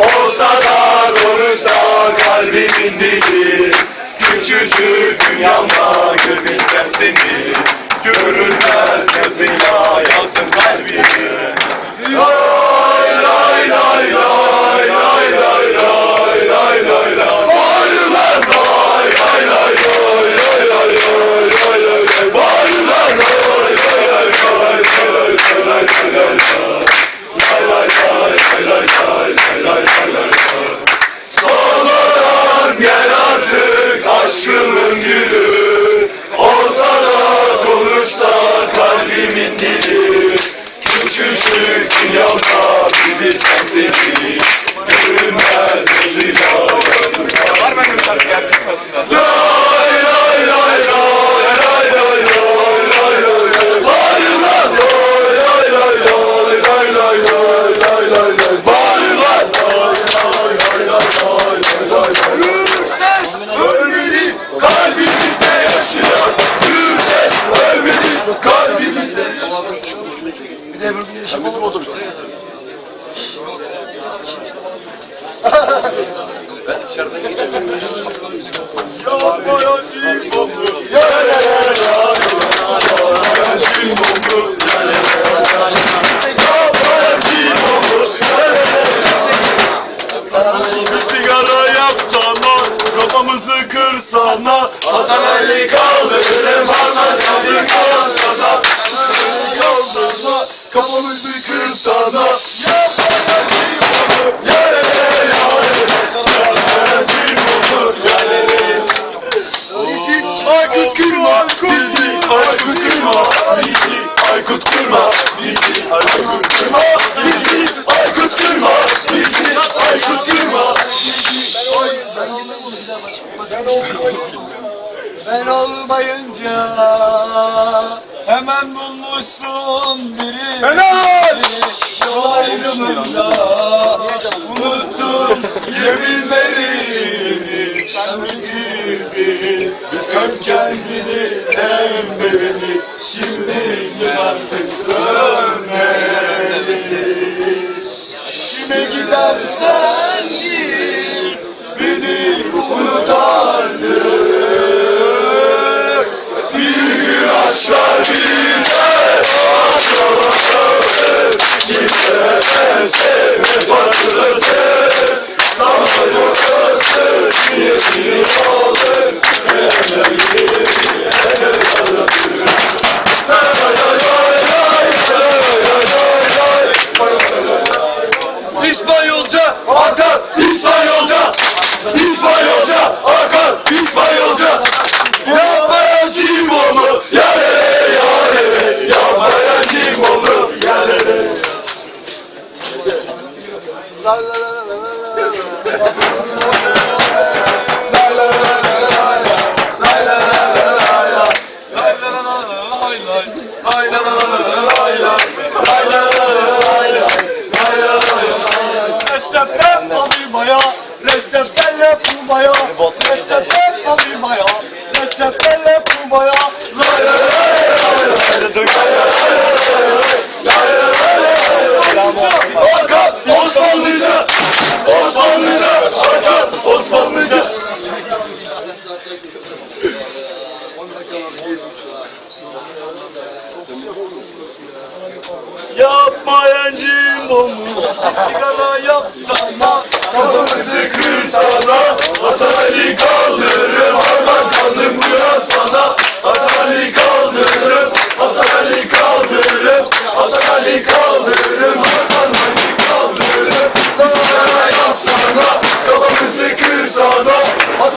Olsa da konuşsa kalbimin dili Küçücük dünyamda gül kalbimin dili Küçümsük yalan gibi sensiz Görünmez yazılar bizim otobüs. ben dışarıdan geçemiyorum. Yapma ya değil bulamayınca Hemen bulmuşsun biri Helal! Yol ayrımında Unuttum yeminlerimi Sen mi? Sen kendini hem de beni Şimdi La la la la la Recep'ten alayım ayağı Recep'ten yapılmaya Recep'ten alayım ayağı Recep'ten Osmanlıca. Yapma yancım bunu Bir sigara yapsana. Kafamızı kırsana Basana